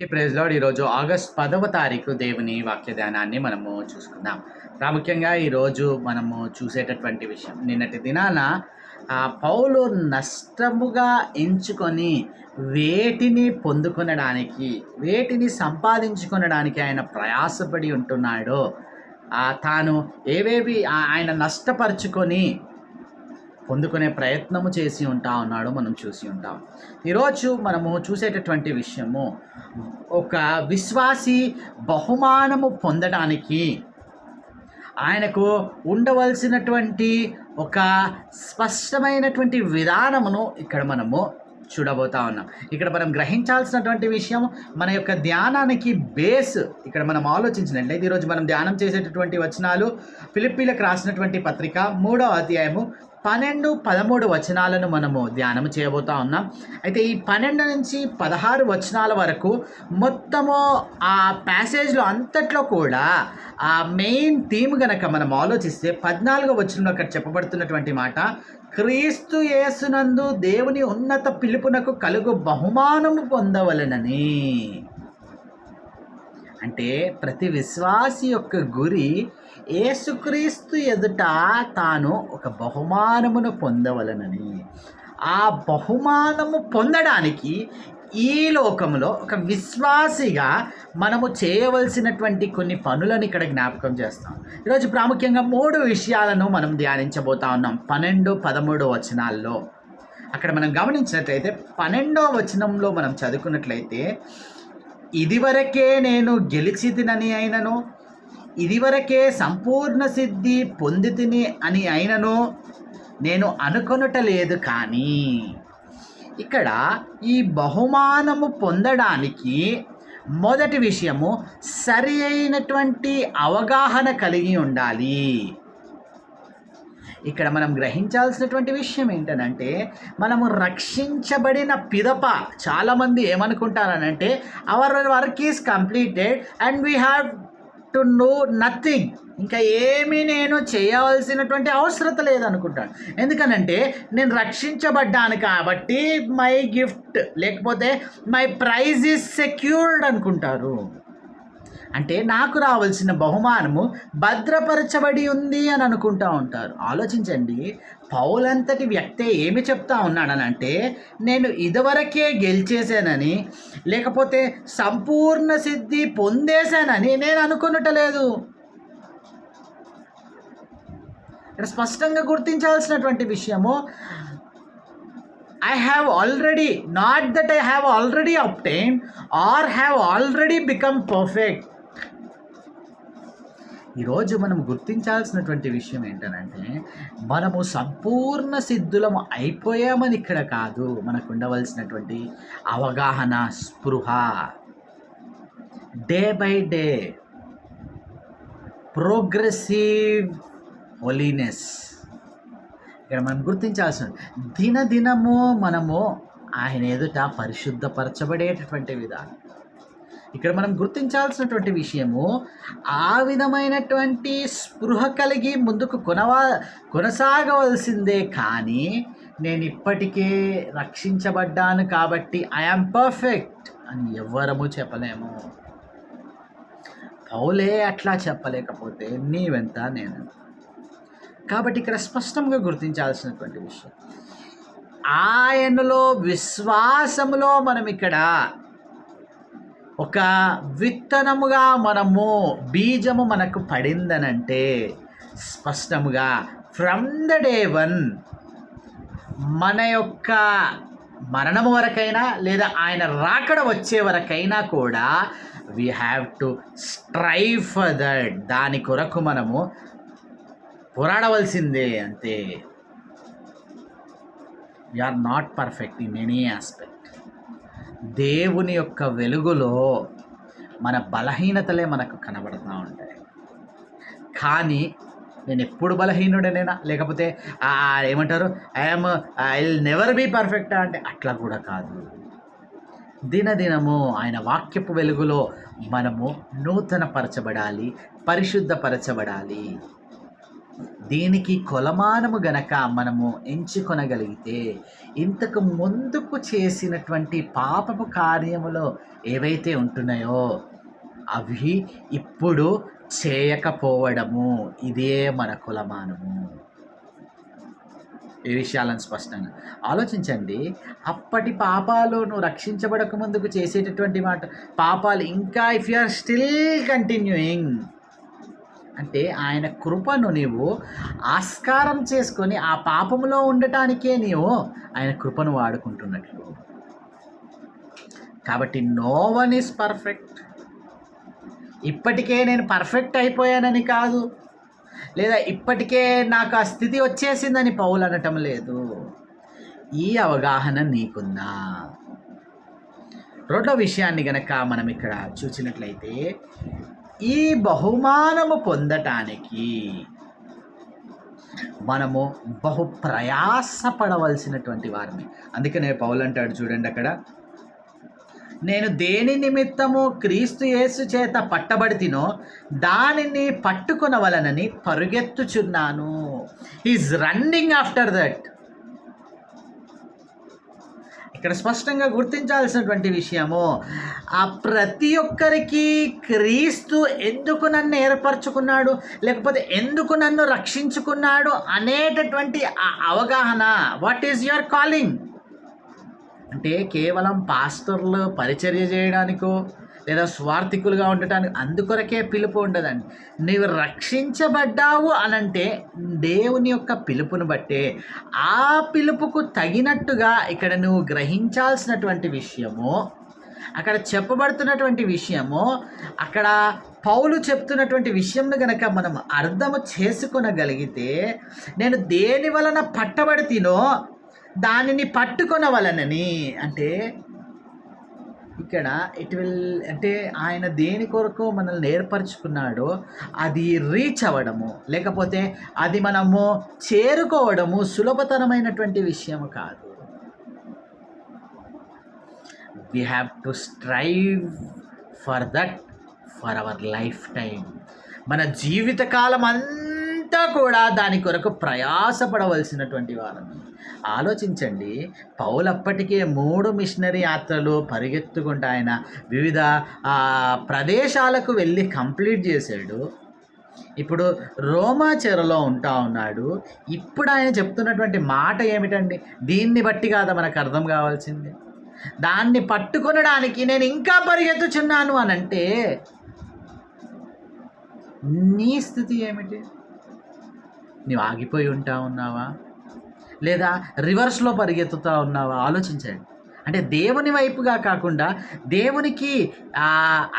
ఈ ప్రైజ్లో ఈరోజు ఆగస్ట్ పదవ తారీఖు దేవుని వాక్య ధ్యానాన్ని మనము చూసుకుందాం. ప్రాముఖ్యంగా ఈరోజు మనము చూసేటటువంటి విషయం. నిన్నటి దినాన పౌలు నష్టముగా ఎంచుకొని వేటిని పొందుకొనడానికి వేటిని సంపాదించుకొనడానికి ఆయన ప్రయాసపడి ఉంటున్నాడో తాను ఏవేవి ఆయన నష్టపరుచుకొని పొందుకునే ప్రయత్నము చేసి ఉంటా ఉన్నాడు మనం చూసి ఉంటాం. ఈరోజు మనము చూసేటటువంటి విషయము ఒక విశ్వాసి బహుమానము పొందడానికి ఆయనకు ఉండవలసినటువంటి ఒక స్పష్టమైనటువంటి విధానమును ఇక్కడ మనము చూడబోతా ఉన్నాం. ఇక్కడ మనం గ్రహించాల్సినటువంటి విషయం మన యొక్క ధ్యానానికి బేస్ ఇక్కడ మనం ఆలోచించినట్లయితే ఈరోజు మనం ధ్యానం చేసేటటువంటి వచనాలు ఫిలిప్పీలకు రాసినటువంటి పత్రిక మూడో అధ్యాయము పన్నెండు పదమూడు వచనాలను మనము ధ్యానం చేయబోతా ఉన్నాం. అయితే ఈ పన్నెండు నుంచి పదహారు వచనాల వరకు మొత్తము ఆ ప్యాసేజ్లో అంతట్లో కూడా ఆ మెయిన్ థీమ్ గనక మనం ఆలోచిస్తే పద్నాలుగో వచనంలో అక్కడ చెప్పబడుతున్నటువంటి మాట క్రీస్తు యేసునందు దేవుని ఉన్నత పిలుపునకు కలుగు బహుమానము పొందవలనని. అంటే ప్రతి విశ్వాసి యొక్క గురి యేసుక్రీస్తు ఎదుట తాను ఒక బహుమానమును పొందవలనని. ఆ బహుమానము పొందడానికి ఈ లోకంలో ఒక విశ్వాసిగా మనము చేయవలసినటువంటి కొన్ని పనులను ఇక్కడ జ్ఞాపకం చేస్తాం. ఈరోజు ప్రాముఖ్యంగా మూడు విషయాలను మనం ధ్యానించబోతా ఉన్నాం. పన్నెండు పదమూడు వచనాల్లో. అక్కడ మనం గమనించినట్లయితే పన్నెండో వచనంలో మనం చదువుకున్నట్లయితే ఇదివరకే నేను గెలిచి తినని అయినను ఇదివరకే సంపూర్ణ సిద్ధి పొందితిని అని అయినను నేను అనుకొనుట లేదు కానీ ఇక్కడ ఈ బహుమానము పొందడానికి మొదటి విషయము సరి అయినటువంటి అవగాహన కలిగి ఉండాలి. ఇక్కడ మనం గ్రహించాల్సినటువంటి విషయం ఏంటనంటే మనము రక్షించబడిన పిదప చాలామంది ఏమనుకుంటారనంటే our work is completed and we have to no nothing ఇంకా ఏమీ నేను చేయవలసినటువంటి అవసరత లేదనుకుంటాను. ఎందుకనంటే నేను రక్షించబడ్డాను కాబట్టి మై గిఫ్ట్ లేకపోతే మై ప్రైజ్ ఈజ్ సెక్యూర్డ్ అనుకుంటారు. అంటే నాకు రావాల్సిన బహుమానము భద్రపరచబడి ఉంది అని అనుకుంటా ఉంటారు. ఆలోచించండి. పౌలంతటి వ్యక్తే ఏమి చెప్తా ఉన్నాడనంటే నేను ఇదివరకే గెలిచేశానని లేకపోతే సంపూర్ణ సిద్ధి పొందేశానని నేను అనుకున్నట్లేదు ఇక్కడ స్పష్టంగా గుర్తించాల్సినటువంటి విషయము I have already not that I have already obtain or have already become perfect ఈరోజు మనం గుర్తించాల్సినటువంటి విషయం ఏంటనంటే మనము సంపూర్ణ సిద్ధులము అయిపోయామని ఇక్కడ కాదు. మనకు ఉండవలసినటువంటి అవగాహన స్పృహ. Day by day progressive holiness ఇక్కడ మనం గుర్తించాల్సిన దినదినము మనము ఆయన ఎదుట పరిశుద్ధపరచబడేటటువంటి విధానం. ఇక్కడ మనం గుర్తించాల్సినటువంటి విషయము ఆ విధమైనటువంటి స్పృహ కలిగి ముందుకు కొనవా కొనసాగవలసిందే కానీ నేను ఇప్పటికే రక్షించబడ్డాను కాబట్టి ఐఆమ్ పర్ఫెక్ట్ అని ఎవ్వరము చెప్పలేము. పౌలే అట్లా చెప్పలేకపోతే నీవెంత నేను కాబట్టి ఇక్కడ స్పష్టంగా గుర్తించాల్సినటువంటి విషయం. ఆయనలో విశ్వాసములో మనం ఇక్కడ ఒక విత్తనముగా మనము బీజము మనకు పడిందనంటే స్పష్టముగా ఫ్రమ్ ద డే వన్ మన యొక్క మరణము వరకైనా లేదా ఆయన రాకడ వచ్చే వరకైనా కూడా we have to strive for that దాని కొరకు మనము పోరాడవలసిందే అంతే. Are not perfect in any aspect దేవుని యొక్క వెలుగులో మన బలహీనతలే మనకు కనబడుతూ ఉంటాయి. కానీ నేను ఎప్పుడు బలహీనుడనేనా? లేకపోతే ఏమంటారు? I'm I never be perfect అంటే అట్లా కూడా కాదు. దినదినము ఆయన వాక్యపు వెలుగులో మనము నూతనపరచబడాలి పరిశుద్ధపరచబడాలి. దీనికి కొలమానము గనక మనము ఎంచుకొనగలిగితే ఇంతకు ముందుకు చేసినటువంటి పాపపు కార్యములో ఏవైతే ఉంటున్నాయో అవి ఇప్పుడు చేయకపోవడము. ఇదే మన కులమానము. ఈ విషయాలను స్పష్టంగా ఆలోచించండి. అప్పటి పాపాలు నువ్వు రక్షించబడక ముందుకు చేసేటటువంటి మాట పాపాలు ఇంకా if you are still continuing అంటే ఆయన కృపను నీవు ఆస్కారం చేసుకొని ఆ పాపంలో ఉండటానికే నీవు ఆయన కృపను వాడుకుంటున్నట్లు. కాబట్టి నో వన్ ఈస్ పర్ఫెక్ట్. ఇప్పటికే నేను పర్ఫెక్ట్ అయిపోయానని కాదు. లేదా ఇప్పటికే నాకు ఆ స్థితి వచ్చేసిందని పౌలు అనటం లేదు. ఈ అవగాహన నీకుందా? రెండో విషయాన్ని గనక మనం ఇక్కడ చూసినట్లయితే ఈ బహుమానము పొందటానికి మనము బహు ప్రయాసపడవలసినటువంటి వారిని అందుకనే పౌలు అంటాడు చూడండి అక్కడ నేను దేని నిమిత్తము క్రీస్తు యేసు చేత పట్టబడితినో దానిని పట్టుకొనవలనని పరుగెత్తుచున్నాను. ఈజ్ రన్నింగ్ ఆఫ్టర్ దట్ ఇక్కడ స్పష్టంగా గుర్తించాల్సినటువంటి విషయము ఆ ప్రతి ఒక్కరికి క్రీస్తు ఎందుకు నన్ను ఏర్పరచుకున్నాడు లేకపోతే ఎందుకు నన్ను రక్షించుకున్నాడు అనేటటువంటి ఆ అవగాహన వాట్ ఈజ్ యువర్ కాలింగ్ అంటే కేవలం పాస్టర్లు పరిచర్య చేయడానికో లేదా స్వార్థికులుగా ఉండటానికి అందుకొరకే పిలుపు ఉండదండి. నీవు రక్షించబడ్డావు అనంటే దేవుని యొక్క పిలుపును బట్టే ఆ పిలుపుకు తగినట్టుగా ఇక్కడ నువ్వు గ్రహించాల్సినటువంటి విషయము అక్కడ చెప్పబడుతున్నటువంటి విషయము అక్కడ పౌలు చెప్తున్నటువంటి విషయంను గనక మనం అర్థము చేసుకొనగలిగితే నేను దేని వలన పట్టబడి తినో దానిని పట్టుకొనవలనని అంటే ఇక్కడ ఇట్ విల్ అంటే ఆయన దేని కొరకు మనల్ని ఏర్పరచుకున్నాడో అది రీచ్ అవ్వడము. లేకపోతే అది మనము చేరుకోవడము సులభతరమైనటువంటి విషయం కాదు. We have to strive for that for our lifetime మన జీవితకాలం అంతా కూడా దాని కొరకు ప్రయాసపడవలసినటువంటి వారము. ఆలోచించండి. పౌలప్పటికే మూడు మిషనరీ యాత్రలు పరిగెత్తుకుంటూ ఆయన వివిధ ప్రదేశాలకు వెళ్ళి కంప్లీట్ చేశాడు. ఇప్పుడు రోమా చెరలో ఉంటా ఉన్నాడు. ఇప్పుడు ఆయన చెప్తున్నటువంటి మాట ఏమిటండి? దీన్ని బట్టి కాదా మనకు అర్థం కావాల్సింది? దాన్ని పట్టుకొనడానికి నేను ఇంకా పరిగెత్తుచున్నాను అని అంటే నీ స్థితి ఏమిటి? నీవు ఆగిపోయి ఉంటా ఉన్నావా? లేదా రివర్స్లో పరిగెత్తుతా ఉన్నావా? ఆలోచించండి. అంటే దేవుని వైపుగా కాకుండా దేవునికి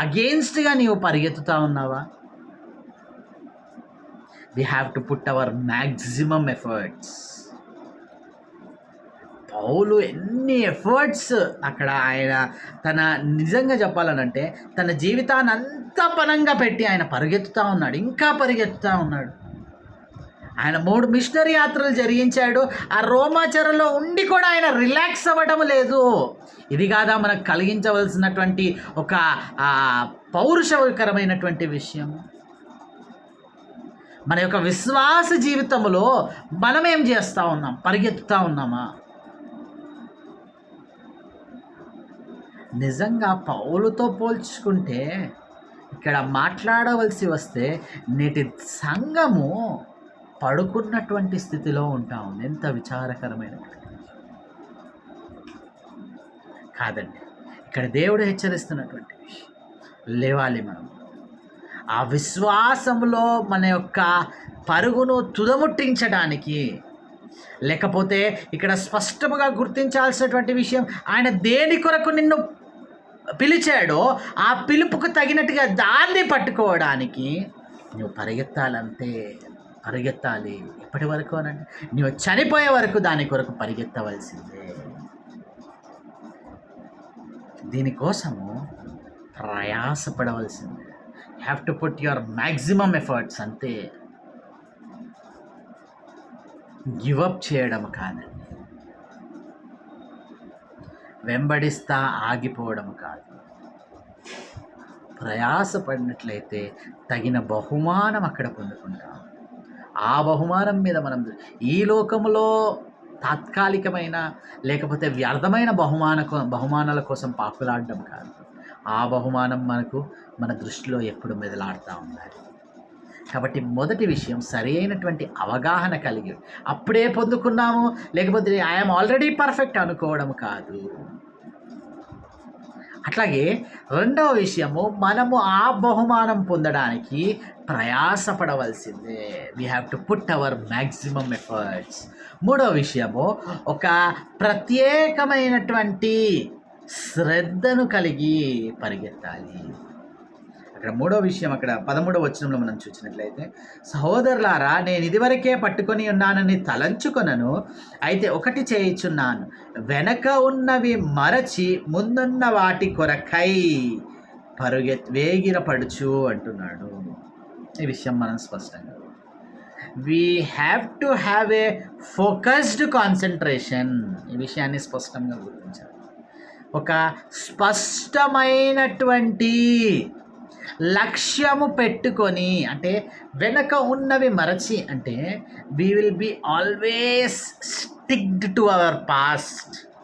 అగేన్స్ట్గా నీవు పరిగెత్తుతా ఉన్నావా? We have to put our maximum efforts Paul ఎన్ని ఎఫర్ట్స్ అక్కడ ఆయన తన నిజంగా చెప్పాలనంటే తన జీవితాన్ని అంతా పనంగా పెట్టి ఆయన పరిగెత్తుతూ ఉన్నాడు. ఇంకా పరిగెత్తుతూ ఉన్నాడు. ఆయన మూడు మిషనరీ యాత్రలు జరిగించాడు. ఆ రోమాచరలో ఉండి కూడా ఆయన రిలాక్స్ అవ్వడం లేదు. ఇది కాదా మనకు కలిగించవలసినటువంటి ఒక పౌరుషకరమైనటువంటి విషయం? మన యొక్క విశ్వాస జీవితంలో మనం ఏం చేస్తూ ఉన్నాం? పరిగెత్తుతా ఉన్నామా? నిజంగా పౌలుతో పోల్చుకుంటే ఇక్కడ మాట్లాడవలసి వస్తే నేటి సంఘము పడుకున్నటువంటి స్థితిలో ఉంటాం. ఎంత విచారకరమైన కాదండి. ఇక్కడ దేవుడు హెచ్చరిస్తున్నటువంటి లేవాలి మనం. ఆ విశ్వాసంలో మన యొక్క పరుగును తుదముట్టించడానికి లేకపోతే ఇక్కడ స్పష్టముగా గుర్తించాల్సినటువంటి విషయం ఆయన దేని కొరకు నిన్ను పిలిచాడో ఆ పిలుపుకు తగినట్టుగా దాన్ని పట్టుకోవడానికి నువ్వు పరిగెత్తాలంతే. పరిగెత్తాలి. ఎప్పటి వరకు అనంటే నువ్వు చనిపోయే వరకు దాని కొరకు పరిగెత్తవలసిందే. దీనికోసము ప్రయాసపడవలసిందే. Have to put your maximum efforts అంతే. గివప్ చేయడం కాదండి. వెంబడిస్తా ఆగిపోవడం కాదు. ప్రయాసపడినట్లయితే తగిన బహుమానం అక్కడ పొందుకుంటాం. ఆ బహుమానం మీద మనం ఈ లోకంలో తాత్కాలికమైన లేకపోతే వ్యర్థమైన బహుమాన బహుమానాల కోసం పాకులాడడం కాదు. ఆ బహుమానం మనకు మన దృష్టిలో ఎప్పుడు మెదలాడుతూ ఉండాలి. కాబట్టి మొదటి విషయం సరి అయినటువంటి అవగాహన కలిగి అప్పుడే పొందుకున్నాము. లేకపోతే ఐఎమ్ ఆల్రెడీ పర్ఫెక్ట్ అనుకోవడం కాదు. అట్లాగే రెండవ విషయము మనము ఆ బహుమానం పొందడానికి ప్రయాసపడవలసిందే. We have to put our maximum efforts మూడో విషయము ఒక ప్రత్యేకమైనటువంటి శ్రద్ధను కలిగి పరిగెత్తాలి. అక్కడ మూడో విషయం అక్కడ పదమూడవ వచనంలో మనం చూసినట్లయితే సహోదరులారా నేను ఇదివరకే పట్టుకొని ఉన్నానని తలంచుకొనను అయితే ఒకటి చేయుచున్నాను. వెనక ఉన్నవి మరచి ముందున్న వాటి కొరకై పరుగె వేగిరపడుచు అంటున్నాడు. ఈ విషయం మనం స్పష్టంగా we have to have a focused concentration ఈ విషయాన్ని స్పష్టంగా గుర్తించాలి. ఒక స్పష్టమైనటువంటి లక్ష్యము పెట్టుకొని అంటే వెనక ఉన్నవి మరచి అంటే we will be always sticked to our past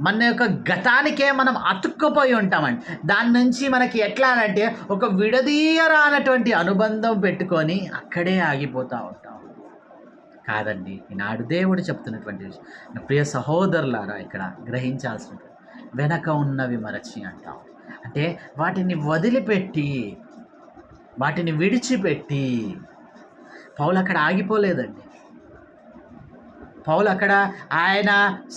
మన యొక్క గతానికే మనం అతుక్కుపోయి ఉంటామండి. దాని నుంచి మనకి ఎట్లా అంటే ఒక విడదీయరానటువంటి అనుబంధం పెట్టుకొని అక్కడే ఆగిపోతూ ఉంటాం. కాదండి ఈనాడు దేవుడు చెప్తున్నటువంటి విషయం. నా ప్రియ సహోదరులారా ఇక్కడ గ్రహించాల్సినటువంటి వెనక ఉన్నవి మరచి అంటాం. అంటే వాటిని వదిలిపెట్టి వాటిని విడిచిపెట్టి పౌలు అక్కడ ఆగిపోలేదండి. పౌలు అక్కడ ఆయన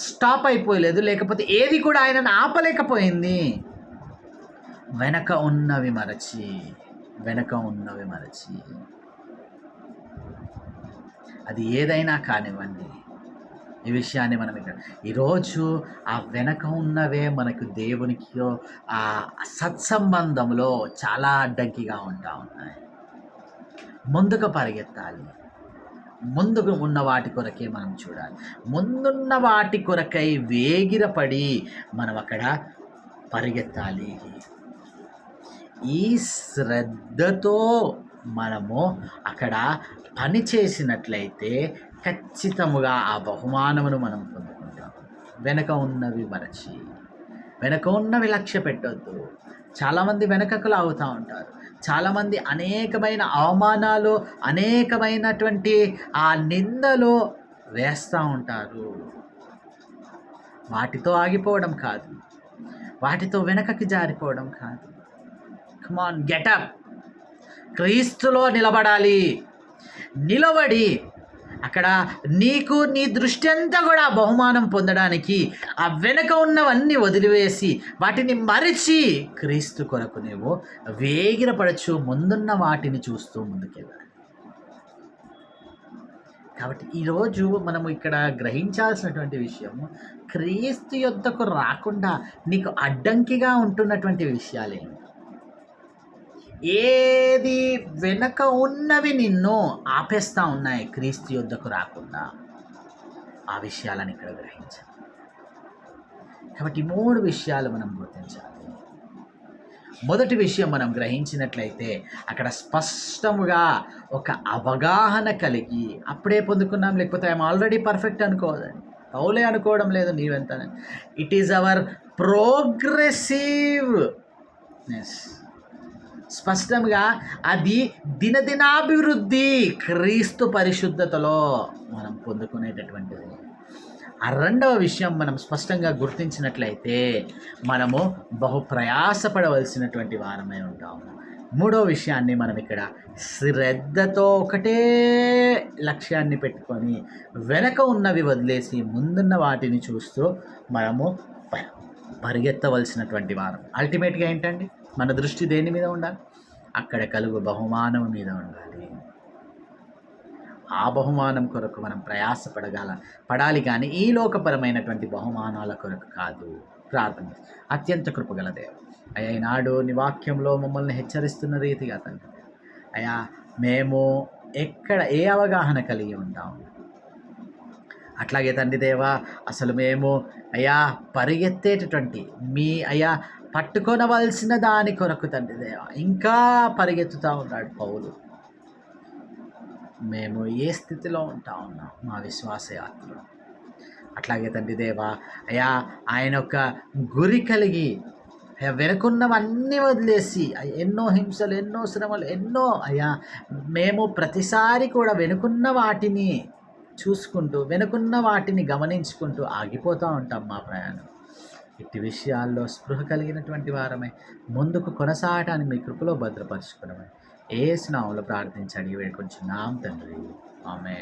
స్టాప్ అయిపోలేదు లేకపోతే ఏది కూడా ఆయనను ఆపలేకపోయింది. వెనక ఉన్నవి మరచి వెనక ఉన్నవి మరచి. అది ఏదైనా కానివ్వండి ఈ విషయాన్ని మనం ఇక్కడ ఈరోజు ఆ వెనక ఉన్నవే మనకు దేవునికి ఆ సత్సంబంధంలో చాలా అడ్డంకిగా ఉంటా ఉన్నాయి. ముందుకు పరిగెత్తాలి. ముందుకు ఉన్న వాటి కొరకే మనం చూడాలి. ముందున్న వాటి కొరకై వేగిరపడి మనం అక్కడ పరిగెత్తాలి. ఈ శ్రద్ధతో మనము అక్కడ పని చేసినట్లయితే ఖచ్చితముగా ఆ బహుమానమును మనం పొందుకుంటాం. వెనక ఉన్నవి మరచి వెనక ఉన్నవి లక్ష్య పెట్టొద్దు. చాలామంది వెనకకు లాగుతూ ఉంటారు. చాలామంది అనేకమైన అవమానాలు అనేకమైనటువంటి ఆ నిందలు వేస్తూ ఉంటారు. వాటితో ఆగిపోవడం కాదు. వాటితో వెనకకి జారిపోవడం కాదు. కమాన్ గెటప్ క్రీస్తులో నిలబడాలి. నిలబడి అక్కడ నీకు నీ దృష్టి అంతా కూడా బహుమానం పొందడానికి ఆ వెనుక ఉన్నవన్నీ వదిలివేసి వాటిని మరిచి క్రీస్తు కొరకు నీవు వేగిరపడచ్చు ముందున్న వాటిని చూస్తూ ముందుకెళ్ళాలి. కాబట్టి ఈరోజు మనము ఇక్కడ గ్రహించాల్సినటువంటి విషయము క్రీస్తు యొద్దకు రాకుండా నీకు అడ్డంకిగా ఉంటున్నటువంటి విషయాలేమి ఏది వెనక ఉన్నవి నిన్ను ఆపేస్తూ ఉన్నాయి క్రీస్తు యుద్ధకు రాకుండా? ఆ విషయాలను ఇక్కడ గ్రహించాలి కాబట్టి మూడు విషయాలు మనం గుర్తించాలి. మొదటి విషయం మనం గ్రహించినట్లయితే అక్కడ స్పష్టముగా ఒక అవగాహన కలిగి అప్పుడే పొందుకున్నాం. లేకపోతే ఐఎమ్ ఆల్రెడీ పర్ఫెక్ట్ అనుకోదండి పౌలే అనుకోవడం లేదు నీవెంత ఇట్ ఈజ్ అవర్ ప్రోగ్రెసివ్ స్పష్టంగా అది దినదినాభివృద్ధి క్రీస్తు పరిశుద్ధతలో మనం పొందుకునేటటువంటిది. ఆ రెండవ విషయం మనం స్పష్టంగా గుర్తించినట్లయితే మనము బహు ప్రయాసపడవలసినటువంటి వారమై ఉంటాము మూడో విషయాన్ని మనం ఇక్కడ శ్రద్ధతో ఒకటే లక్ష్యాన్ని పెట్టుకొని వెనక ఉన్నవి వదిలేసి ముందున్న వాటిని చూస్తూ మనము పరిగెత్తవలసినటువంటి వారం. అల్టిమేట్గా ఏంటండి? మన దృష్టి దేని మీద ఉండాలి? అక్కడ కలుగు బహుమానం మీద ఉండాలి. ఆ బహుమానం కొరకు మనం ప్రయాసపడగల పడాలి కానీ ఈ లోకపరమైనటువంటి బహుమానాల కొరకు కాదు. ప్రార్థన. అత్యంత కృపగల దేవ. అయ్యా ఈనాడు నీ వాక్యంలో మమ్మల్ని హెచ్చరిస్తున్న రీతిగా తండ్రి. అయ్యా మేము ఎక్కడ ఏ అవగాహన కలిగి ఉంటాము అట్లాగే తండ్రి దేవా అసలు మేము అయ్యా పరిగెత్తేటటువంటి మీ అయ్యా పట్టుకొనవలసిన దాని కొరకు తండ్రి దేవ ఇంకా పరిగెత్తుతూ ఉన్నాడు పౌలు. మేము ఏ స్థితిలో ఉంటా ఉన్నాం? మా విశ్వాస యాత్రలో అట్లాగే తండ్రి దేవ అయా ఆయన యొక్క గురి కలిగి అయ్యా వెనుకున్నవన్నీ వదిలేసి అయ్యా, ఎన్నో హింసలు ఎన్నో శ్రమలు ఎన్నో అయ్యా మేము ప్రతిసారి కూడా వెనుకున్న వాటిని చూసుకుంటూ వెనుకున్న వాటిని గమనించుకుంటూ ఆగిపోతూ ఉంటాం మా ప్రయాణం. ఇట్టి విషయాల్లో స్పృహ కలిగినటువంటి వారమై. ముందుకు కొనసాగటాన్ని మీ కృపలో భద్రపరచుకున్నామని ఏ స్నామంలో ప్రార్థించి అడిగి వేడుకొంచున్నాం తండ్రి. ఆమె